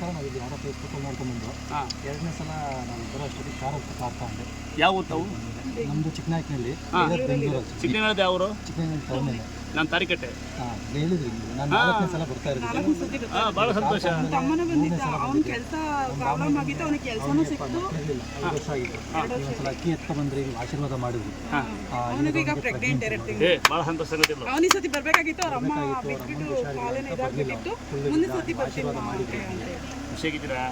ಅದಕ್ಕೋಸ್ಕರ ನಾವು ಇಲ್ಲಿ ಯಾರೋ ಫೇಸ್ಬುಕ್ ನೋಡ್ಕೊಂಡ್ಬಂದು. ಬಂದು ಎರಡನೇ ಸಲ ನಾನು ಬರೋ ಅಷ್ಟೊತ್ತಿಗೆ ಕಾರ್ ಹೋಗ್ತಾ ಆಗ್ತಾ ಇದೆ ಯಾವ ಊರು ತಾವು? ನಮ್ಮದು ಚಿಕ್ಕನಳ್ಳಿ ಅವರು ಚಿಕ್ಕನಾಯಕನಲ್ಲಿ ಟೌನಲ್ಲಿ ನಾನು ತಾರಿಕಟ್ಟೆ. ಭಾಳ ಸಂತೋಷ. ಅಕ್ಕಿ ಆಶೀರ್ವಾದ ಮಾಡಿದ್ರು. ಭಾಳ ಸಂತೋಷ ಅವನಿಗೆ ಸತಿ ಬರ್ಬೇಕಾಗಿತ್ತು ಅವ್ರ ಅಮ್ಮ ಬಿಟ್ಬಿಟ್ಟು ಕಾಲೇನ ಇದಾಗ್ಬಿಟ್ಟಿತ್ತು. ಮುಂದೆ ಸತಿ ಬರ್ತೀನಿ ಅಂತ ಹೇಳಿ. ಖುಷಿಯಾಗಿದ್ದೀರಾ?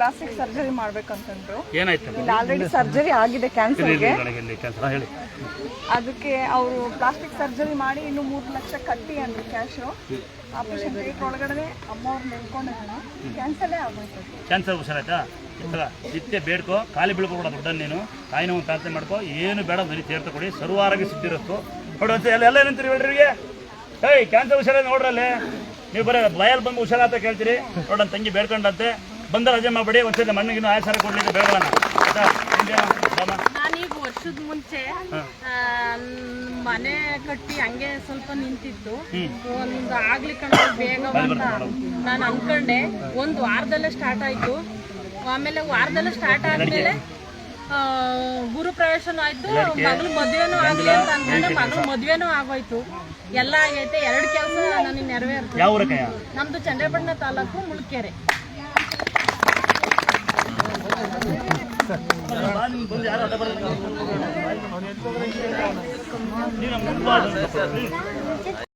ಪ್ಲಾಸ್ಟಿಕ್ ಸರ್ಜರಿ ಮಾಡ್ಬೇಕಂತಂದ್ರು. ಏನಾಯ್ತು? ಇಲ್ಲಿ ಆಲ್ರೆಡಿ ಸರ್ಜರಿ ಆಗಿದೆ ಕ್ಯಾನ್ಸರ್ಗೆ ಕೆಲಸ ಹೇಳಿ ಅದಕ್ಕೆ ಅವರು ಪ್ಲಾಸ್ಟಿಕ್ ಸರ್ಜರಿ ಮಾಡಿ ಇನ್ನು ಮೂರು ಲಕ್ಷ ಕಟ್ಟಿ ಅಂದ್ರು ಕ್ಯಾಶು ಆಪರೇಷನ್ ಥಿಯೇಟರ್ ಒಳಗಡೆ ಅಮ್ಮ ಅವ್ರು ನಿಲ್ಕೊಂಡಿರೋಣ ಕ್ಯಾನ್ಸಲೇ ಆಗೋಯ್ತು. ಕ್ಯಾನ್ಸರ್ ಹುಷಾರಾಯ್ತಾ ಇವಾಗ ನಿತ್ಯ ಬೇಡ್ಕೋ ಖಾಲಿ ಬೀಳ್ಕೊಬೇಡ ದೊಡ್ಡ ನೀನು. ತಾಯಿನ ಒಂದು ಪ್ರಾರ್ಥನೆ ಮಾಡ್ಕೋ ಏನು ಬೇಡ ಬರೀ ತೀರ್ಥ ಕೊಡಿ. ಸರ್ವಾರಾಗಿ ಸಿದ್ಧಿರತ್ತು ನೋಡು ಎಲ್ಲ ಎಲ್ಲ ನಿಂತಿರಿ ಹೇಳ್ರಿ ಏಯ್ ಕ್ಯಾನ್ಸರ್ ಹುಷಾರ ನೋಡ್ರಲ್ಲಿ. ನೀವು ಬರೀ ಬಯಲ್ ಬಂದು ಹುಷಾರಾತ ಕೇಳ್ತೀರಿ. ನೋಡೋಣ ತಂಗಿ ಬೇಡ್ಕೊಂಡಂತೆ. ಬಂದ ರಜೆ ಮಾಡಬೇಡಿ ಒಂದ್ಸರಿ ಮಣ್ಣಿಗಿನ ಆಯಾಸಾರ ಕೊಡ್ಲಿಕ್ಕೆ ಬೇಡೋಣ. ನಾನೀಗ ವರ್ಷದ ಮುಂಚೆ ಮನೆ ಕಟ್ಟಿ ಹಂಗೆ ಸ್ವಲ್ಪ ನಿಂತಿತ್ತು. ಒಂದು ಆಗ್ಲಿಕ್ಕೆ ಬೇಗ ಅಂತ ನಾನು ಅನ್ಕೊಂಡೆ ಒಂದು ವಾರದಲ್ಲೇ ಸ್ಟಾರ್ಟ್ ಆಯ್ತು. ಆಮೇಲೆ ವಾರದಲ್ಲೇ ಸ್ಟಾರ್ಟ್ ಆದ್ಮೇಲೆ ಆ, ಗುರು ಪ್ರವೇಶನೂ ಆಯ್ತು ಮಗಳ ಮದ್ವೆನೂ ಆಗ್ಲಿ ಅಂತ ಅನ್ಕೊಂಡೆ ಮಗಳ ಮದ್ವೆನೂ ಆಗೋಯ್ತು. ಎಲ್ಲ ಆಗೈತೆ ಎರಡು ಕೆಲಸ ನನಗೆ ನೆರವೇರ್ತು ನಮ್ದು ಚಂದ್ರಪಟ್ಟಣ ತಾಲೂಕು ಮುಳ್ಕೆರೆ. ನೀನು ಮುಂದೆ.